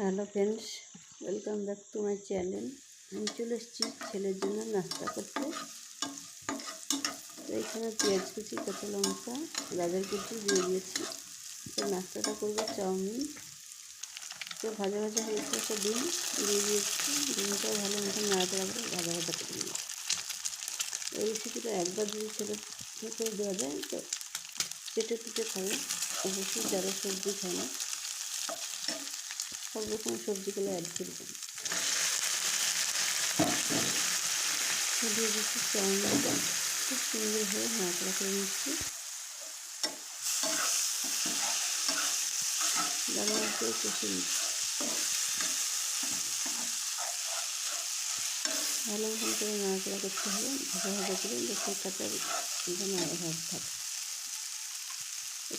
Hello friends, welcome back to my channel. আমি চলে এসেছি ছেলের জন্য নাস্তা করতে। তো এখানে পেঁয়াজ কুচি, কাঁচা লঙ্কা, গাজর কুচি দিয়ে দিয়েছি। তো নাস্তাটা করব চাউমিন। তো ভাজা ভাজা হয়েছে একটা ডিম। দিয়ে দিয়েছি। ডিমটাও ভালো মতো নাড়াতে করে ভাজা ভাজা করে দিয়েছি এই রেসিপিটা একবার যদি ছেলে করে দেওয়া যায়, তো চেটে পিটে খাবে। অবশ্যই যারা সবজি খায় না সব রকম সবজিগুলো অ্যাড করবেন দিয়ে দিচ্ছি চাউমিনটা খুব সুন্দরভাবে নাড়াচাড়া করে নিচ্ছি। লাল করে কষে নিচ্ছি। ভালো মতন করে নাড়াচাড়া করতে হবে। ভাজা ভাজা করে যাতে কাঁচা যেন ভাব থাকে।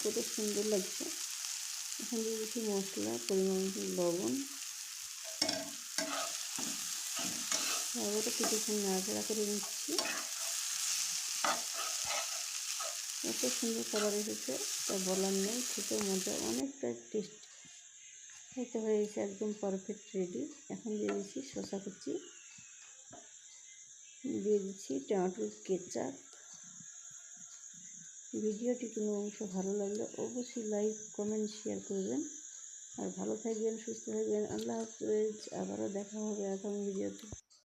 কত সুন্দর লাগছে। এখন দিয়ে দিচ্ছি মশলা, পরিমাণ লবণ। আবারও কিছুক্ষণ নাড়াচাড়া করে নিচ্ছি। এত সুন্দর খাবার এসেছে, তা বলার নেই খেতে মজা অনেকটা টেস্ট খেতে হয়ে গেছে একদম পারফেক্ট রেডি এখন দিয়ে দিচ্ছি শসা কুচি। দিয়ে দিচ্ছি টমেটোর কেচাপ ভিডিওটি কোনো অংশ ভালো লাগলে অবশ্যই লাইক, কমেন্ট, শেয়ার করবেন। আর ভালো থাকবেন, সুস্থ থাকবেন। আল্লাহ হাফেজ। আবারও দেখা হবে আগামী ভিডিওতে।